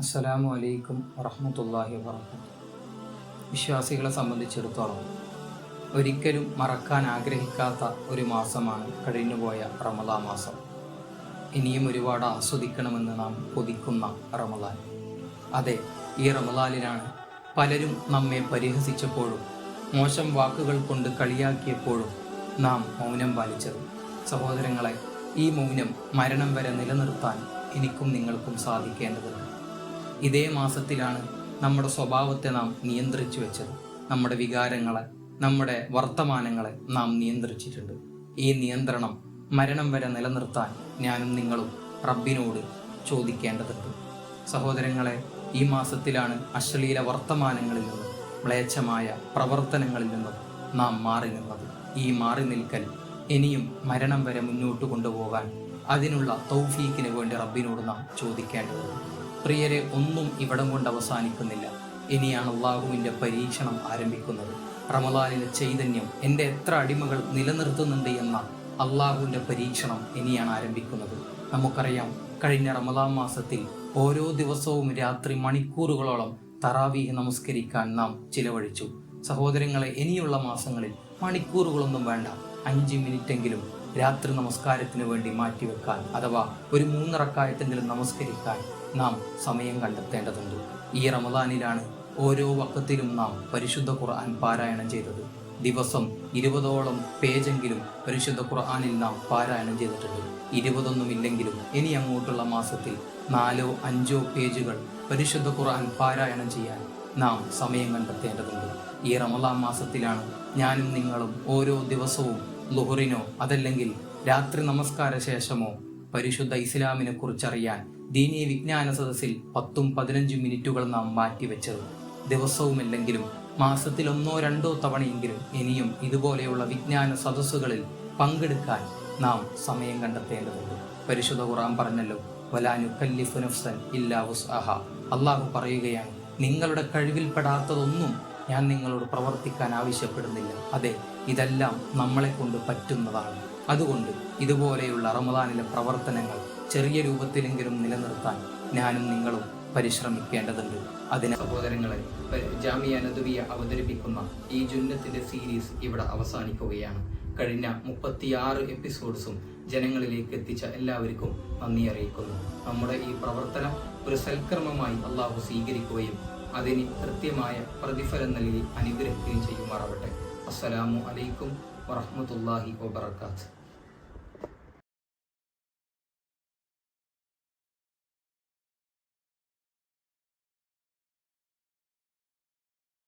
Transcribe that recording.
അസ്സലാമു അലൈക്കും വറഹമത്തല്ലാഹി വാഹ വിശ്വാസികളെ സംബന്ധിച്ചിടത്തോളം ഒരിക്കലും മറക്കാൻ ആഗ്രഹിക്കാത്ത ഒരു മാസമാണ് കഴിഞ്ഞുപോയ റമദാ മാസം. ഇനിയും ഒരുപാട് ആസ്വദിക്കണമെന്ന് നാം കൊതിക്കുന്ന റമദാൻ. അതെ ഈ റമദാനിലാണ് പലരും നമ്മെ പരിഹസിച്ചപ്പോഴും മോശം വാക്കുകൾ കൊണ്ട് കളിയാക്കിയപ്പോഴും നാം മൗനം പാലിച്ചത്. സഹോദരങ്ങളെ ഈ മൗനം മരണം വരെ നിലനിർത്താൻ എനിക്കും നിങ്ങൾക്കും സാധിക്കേണ്ടതുണ്ട്. ഇതേ മാസത്തിലാണ് നമ്മുടെ സ്വഭാവത്തെ നാം നിയന്ത്രിച്ചു വെച്ചത്. നമ്മുടെ വികാരങ്ങളെ നമ്മുടെ വർത്തമാനങ്ങളെ നാം നിയന്ത്രിച്ചിട്ടുണ്ട്. ഈ നിയന്ത്രണം മരണം വരെ നിലനിർത്താൻ ഞാനും നിങ്ങളും റബ്ബിനോട് ചോദിക്കേണ്ടതുണ്ട്. സഹോദരങ്ങളെ ഈ മാസത്തിലാണ് അശ്ലീല വർത്തമാനങ്ങളിൽ നിന്നും മ്ലേച്ഛമായ പ്രവർത്തനങ്ങളിൽ നിന്നും നാം മാറി നിന്നത്. ഈ മാറി നിൽക്കൽ ഇനിയും മരണം വരെ മുന്നോട്ട് കൊണ്ടുപോകാൻ അതിനുള്ള തൗഫീക്കിന് വേണ്ടി റബ്ബിനോട് നാം ചോദിക്കേണ്ടതുണ്ട്. പ്രിയരെ ഒന്നും ഇവിടം കൊണ്ട് അവസാനിക്കുന്നില്ല. ഇനിയാണ് അള്ളാഹുവിന്റെ പരീക്ഷണം ആരംഭിക്കുന്നത്. റമദാനിലെ ചൈതന്യം എന്റെ എത്ര അടിമകൾ നിലനിർത്തുന്നുണ്ട് എന്ന അള്ളാഹുവിന്റെ പരീക്ഷണം ഇനിയാണ് ആരംഭിക്കുന്നത്. നമുക്കറിയാം കഴിഞ്ഞ റമദാൻ മാസത്തിൽ ഓരോ ദിവസവും രാത്രി മണിക്കൂറുകളോളം തറാവീഹ് നമസ്കരിക്കാൻ നാം ചിലവഴിച്ചു. സഹോദരങ്ങളെ ഇനിയുള്ള മാസങ്ങളിൽ മണിക്കൂറുകളൊന്നും വേണ്ട. അഞ്ച് മിനിറ്റെങ്കിലും രാത്രി നമസ്കാരത്തിന് വേണ്ടി മാറ്റിവെക്കാൻ അഥവാ ഒരു മൂന്നിറക്കായത്തെങ്കിലും നമസ്കരിക്കാൻ നാം സമയം കണ്ടെത്തേണ്ടതുണ്ട്. ഈ റമദാനിലാണ് ഓരോ വക്കത്തിലും നാം പരിശുദ്ധ ഖുർആൻ പാരായണം ചെയ്തത്. ദിവസം ഇരുപതോളം പേജെങ്കിലും പരിശുദ്ധ ഖുർആനിൽ നാം പാരായണം ചെയ്തിട്ടുണ്ട്. ഇരുപതൊന്നും ഇല്ലെങ്കിലും ഇനി അങ്ങോട്ടുള്ള മാസത്തിൽ നാലോ അഞ്ചോ പേജുകൾ പരിശുദ്ധ ഖുർആൻ പാരായണം ചെയ്യാൻ നാം സമയം കണ്ടെത്തേണ്ടതുണ്ട്. ഈ റമദാൻ മാസത്തിലാണ് ഞാനും നിങ്ങളും ഓരോ ദിവസവും ലുഹറിനോ അതല്ലെങ്കിൽ രാത്രി നമസ്കാര ശേഷമോ പരിശുദ്ധ ഇസ്ലാമിനെ കുറിച്ചറിയാൻ ദീനീയ വിജ്ഞാന സദസ്സിൽ പത്തും പതിനഞ്ചും മിനിറ്റുകൾ നാം മാറ്റിവെച്ചത്. ദിവസവുമല്ലെങ്കിലും മാസത്തിൽ ഒന്നോ രണ്ടോ തവണയെങ്കിലും ഇനിയും ഇതുപോലെയുള്ള വിജ്ഞാന സദസ്സുകളിൽ പങ്കെടുക്കാൻ നാം സമയം കണ്ടെത്തേണ്ടതുണ്ട്. പരിശുദ്ധ ഖുറാൻ പറഞ്ഞല്ലോ വലാനു കല്ലിഫു നഫ്സൻ ഇല്ലാ വുസ്അഹ. അള്ളാഹു പറയുകയാണ് നിങ്ങളുടെ കഴിവിൽപ്പെടാത്തതൊന്നും ഞാൻ നിങ്ങളോട് പ്രവർത്തിക്കാൻ ആവശ്യപ്പെടുന്നില്ല. അതെ ഇതെല്ലാം നമ്മളെ കൊണ്ട് പറ്റുന്നതാണ്. അതുകൊണ്ട് ഇതുപോലെയുള്ള റമദാനിലെ പ്രവർത്തനങ്ങൾ ചെറിയ രൂപത്തിലെങ്കിലും നിലനിർത്താൻ ഞാനും നിങ്ങളും പരിശ്രമിക്കേണ്ടതുണ്ട്. അതിന് സഹോദരങ്ങളെ ജാമിയ നദുവിയ അവതരിപ്പിക്കുന്ന ഈ ജുന്നത്തിന്റെ സീരീസ് ഇവിടെ അവസാനിക്കുകയാണ്. കഴിഞ്ഞ മുപ്പത്തിയാറ് എപ്പിസോഡ്സും ജനങ്ങളിലേക്ക് എത്തിച്ച എല്ലാവർക്കും നന്ദി അറിയിക്കുന്നു. നമ്മുടെ ഈ പ്രവർത്തനം ഒരു സൽക്രമമായി അള്ളാഹു സ്വീകരിക്കുകയും അതിന് കൃത്യമായ പ്രതിഫലം നൽകി അനുഗ്രഹിക്കുകയും ചെയ്യുമാറാവട്ടെ അസ്സലാമു അലൈക്കും വറഹ്മത്തുള്ളാഹി വബറകാതുഹു